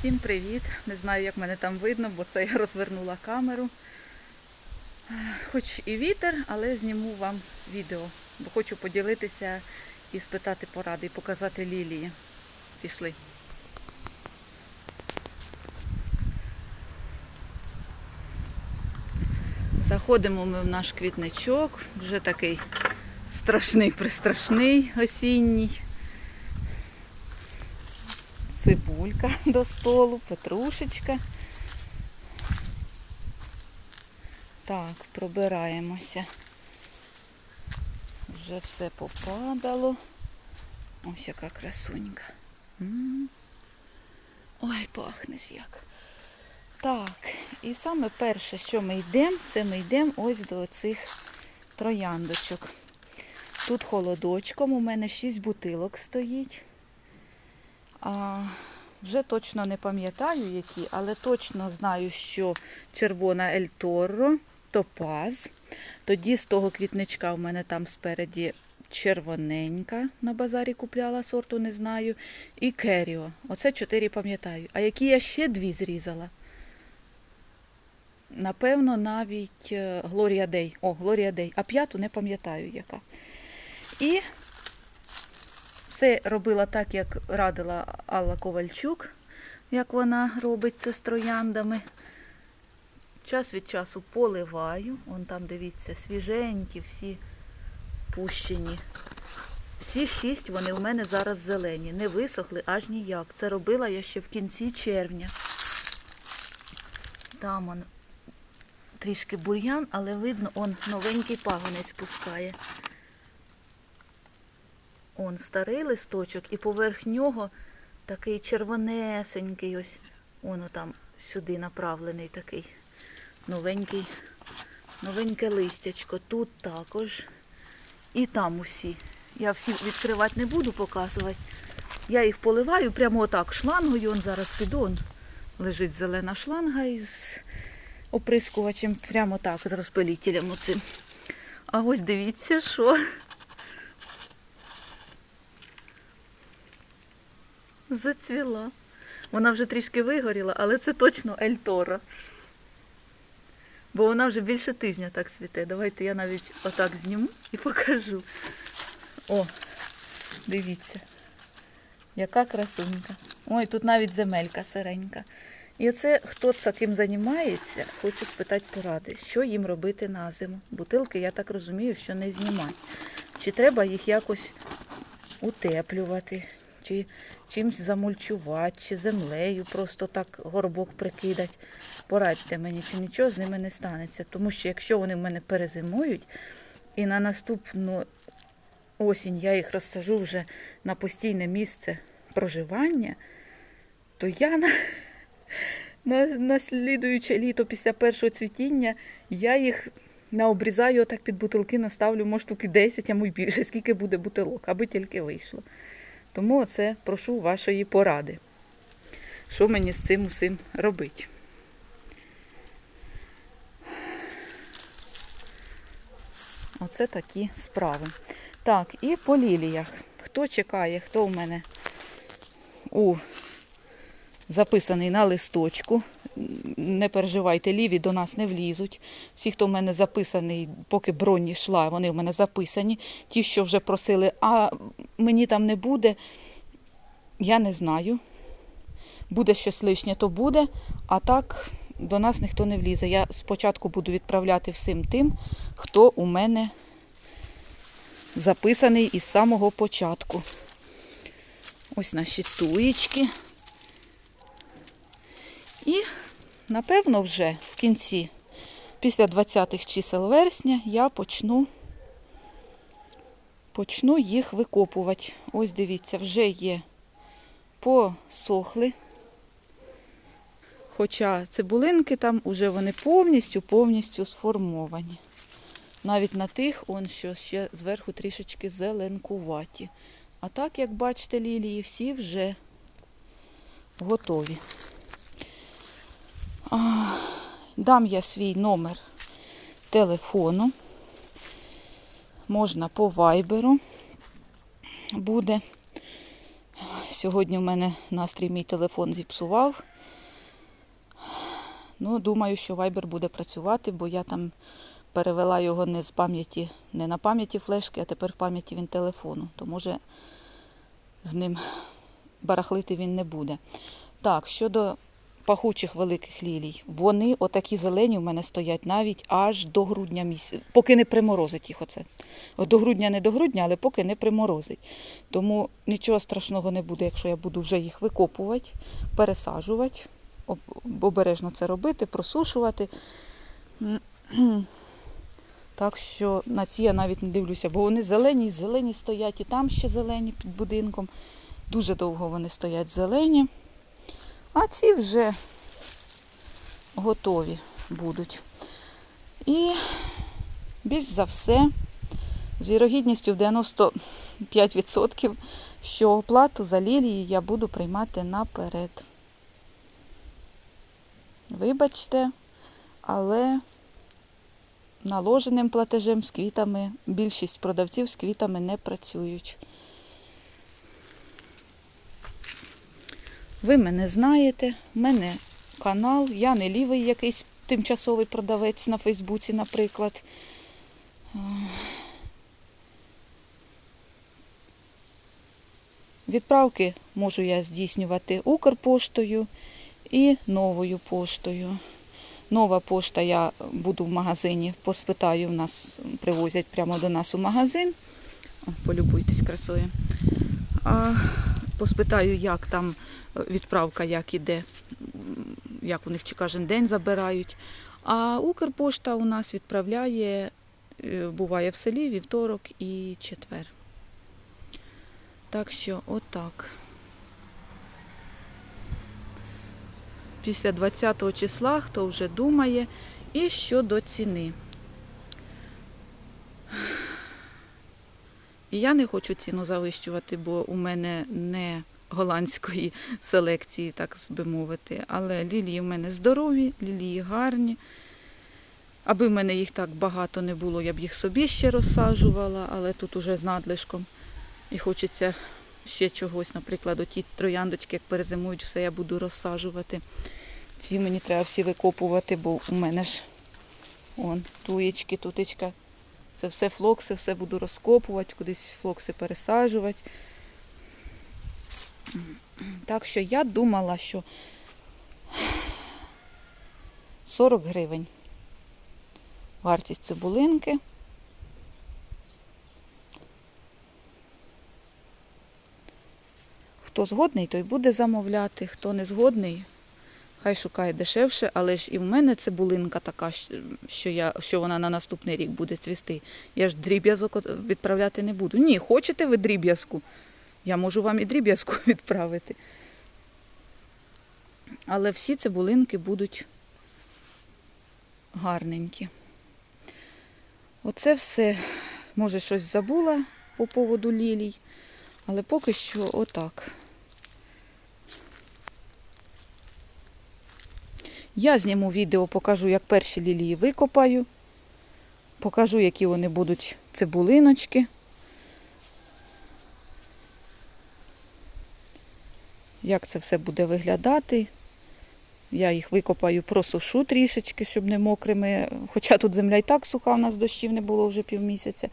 Всім привіт! Не знаю, як мене там видно, бо це я розвернула камеру. Хоч і вітер, але зніму вам відео, бо хочу поділитися і спитати поради, і показати лілії. Пішли. Заходимо ми в наш квітничок, вже такий страшний, пристрашний осінній. Цибулька до столу, петрушечка. Так, пробираємося. Вже все попадало. Ось яка красунька. Ой, пахнеш як. Так, і саме перше, що ми йдемо, це ми йдемо ось до цих трояндочок. Тут холодочком, у мене 6 бутилок стоїть. А, вже точно не пам'ятаю які, але точно знаю, що червона Ель Торро, топаз. Тоді з того квітничка у мене там спереді червоненька на базарі купляла, сорту не знаю. І Керіо. Оце чотири пам'ятаю. А які я ще дві зрізала? Напевно, навіть е, Глорія Дей. О, Глорія Дей. А п'яту не пам'ятаю яка. І все робила так, як радила Алла Ковальчук, як вона робить це з трояндами. Час від часу поливаю. Вон там, дивіться, свіженькі, всі пущені. Всі шість вони у мене зараз зелені. Не висохли аж ніяк. Це робила я ще в кінці червня. Там он трішки бур'ян, але видно, он новенький пагонець пускає. Он старий листочок і поверх нього такий червонесенький ось. Воно там сюди направлений такий новенький, новеньке листячко. Тут також. І там усі. Я всі відкривати не буду показувати. Я їх поливаю прямо отак шлангою. Он зараз піду. Он лежить зелена шланга із оприскувачем. Прямо так, з розпилітелем оцим. А ось дивіться, що. Зацвіла. Вона вже трішки вигоріла, але це точно Ельтора. Бо вона вже більше тижня так цвіте. Давайте я навіть отак зніму і покажу. О, дивіться, яка красунька. Ой, тут навіть земелька сиренька. І оце хто таким займається, хочу спитати поради, що їм робити на зиму. Бутилки, я так розумію, що не знімати. Чи треба їх якось утеплювати, чи чимось замульчувати, чи землею просто так горбок прикидати. Порадьте мені, чи нічого з ними не станеться. Тому що якщо вони в мене перезимують, і на наступну осінь я їх розсажу вже на постійне місце проживання, то я на, на, на слідуюче літо після першого цвітіння я їх наобрізаю отак під бутилки, наставлю, може, штуки 10, а й більше, скільки буде бутилок, аби тільки вийшло. Тому оце прошу вашої поради. Що мені з цим усім робити? Оце такі справи. Так, і по ліліях. Хто чекає, хто в мене у записаний на листочку. Не переживайте, ліві до нас не влізуть. Всі, хто в мене записаний, поки бронь йшла, вони в мене записані. Ті, що вже просили, а мені там не буде, я не знаю. Буде щось лишнє, то буде, а так до нас ніхто не влізе. Я спочатку буду відправляти всім тим, хто у мене записаний із самого початку. Ось наші туєчки. І, напевно, вже в кінці, після 20-х чисел вересня, я почну, почну їх викопувати. Ось дивіться, вже є посохли. Хоча цибулинки там уже вони повністю, повністю сформовані. Навіть на тих, он що ще зверху трішечки зеленкуваті. А так, як бачите, лілії, всі вже готові. Дам я свій номер телефону. Можна по вайберу. Буде сьогодні в мене настрій мій телефон зіпсував. Ну, думаю, що Viber буде працювати, бо я там перевела його не з пам'яті, не на пам'яті флешки, а тепер в пам'яті він телефону. То може з ним барахлити він не буде. Так, щодо пахучих великих лілій, вони отакі зелені в мене стоять навіть аж до грудня місяця, поки не приморозить їх оце. До грудня не до грудня, але поки не приморозить. Тому нічого страшного не буде, якщо я буду вже їх викопувати, пересаджувати, обережно це робити, просушувати. Так що на ці я навіть не дивлюся, бо вони зелені, зелені стоять, і там ще зелені під будинком. Дуже довго вони стоять зелені. А ці вже готові будуть. І більш за все, з вірогідністю в 95%, що оплату за лілії я буду приймати наперед. Вибачте, але наложеним платежем з квітами більшість продавців з квітами не працюють. Ви мене знаєте, в мене канал, я не лівий якийсь тимчасовий продавець на Фейсбуці, наприклад. Відправки можу я здійснювати Укрпоштою і новою поштою. Нова пошта я буду в магазині, поспитаю, в нас привозять прямо до нас у магазин. О, полюбуйтесь красою. А, поспитаю, як там е, відправка, як іде, як у них чи кожен день забирають. А Укрпошта у нас відправляє, е, буває в селі вівторок і четвер. Так що отак. Після 20 числа, хто вже думає, і щодо ціни. І я не хочу ціну завищувати, бо у мене не голландської селекції, так би мовити. Але лілії в мене здорові, лілії гарні. Аби в мене їх так багато не було, я б їх собі ще розсаджувала, але тут уже з надлишком. І хочеться ще чогось, наприклад, оті трояндочки, як перезимують, все я буду розсаджувати. Ці мені треба всі викопувати, бо у мене ж он, туєчки, тутечка. Це все флокси, все буду розкопувати, кудись флокси пересаджувати. Так що я думала, що 40 гривень. Вартість цибулинки. Хто згодний, той буде замовляти, хто не згодний, хай шукає дешевше, але ж і в мене цибулинка така, що, я, що вона на наступний рік буде цвісти. Я ж дріб'язок відправляти не буду. Ні, хочете ви дріб'язку? Я можу вам і дріб'язку відправити. Але всі цибулинки будуть гарненькі. Оце все. Може, щось забула по поводу лілій, але поки що отак. Я зніму відео, покажу, як перші лілії викопаю. Покажу, які вони будуть цибулиночки. Як це все буде виглядати. Я їх викопаю, просушу трішечки, щоб не мокрими. Хоча тут земля і так суха, у нас дощів не було вже півмісяця.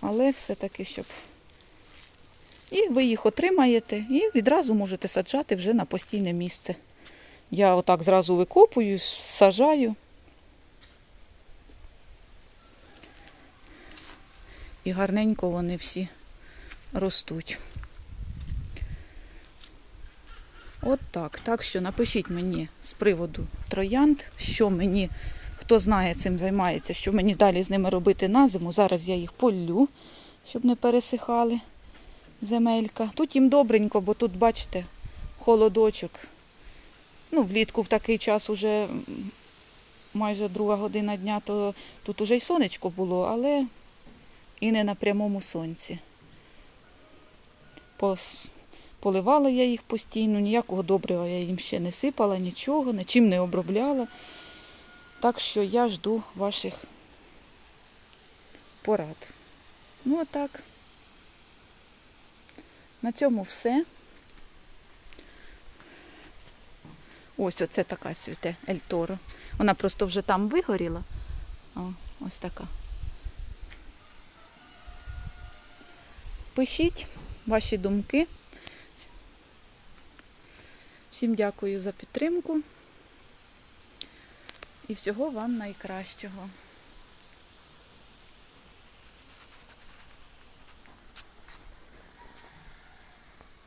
Але все-таки, щоб. І ви їх отримаєте і відразу можете саджати вже на постійне місце. Я отак зразу викопую, сажаю. І гарненько вони всі ростуть. От так. Так що напишіть мені з приводу троянд, що мені, хто знає, цим займається, що мені далі з ними робити на зиму. Зараз я їх полю, щоб не пересихали земелька. Тут їм добренько, бо тут, бачите, холодочок. Ну, влітку в такий час уже майже друга година дня, то тут уже й сонечко було, але і не на прямому сонці. Пос... Поливала я їх постійно, ніякого добрива я їм ще не сипала, нічого, нічим не обробляла. Так що я жду ваших порад. Ну, а так. На цьому все. Ось оце така цвіте Ельторо. Вона просто вже там вигоріла. О, ось така. Пишіть ваші думки. Всім дякую за підтримку і всього вам найкращого.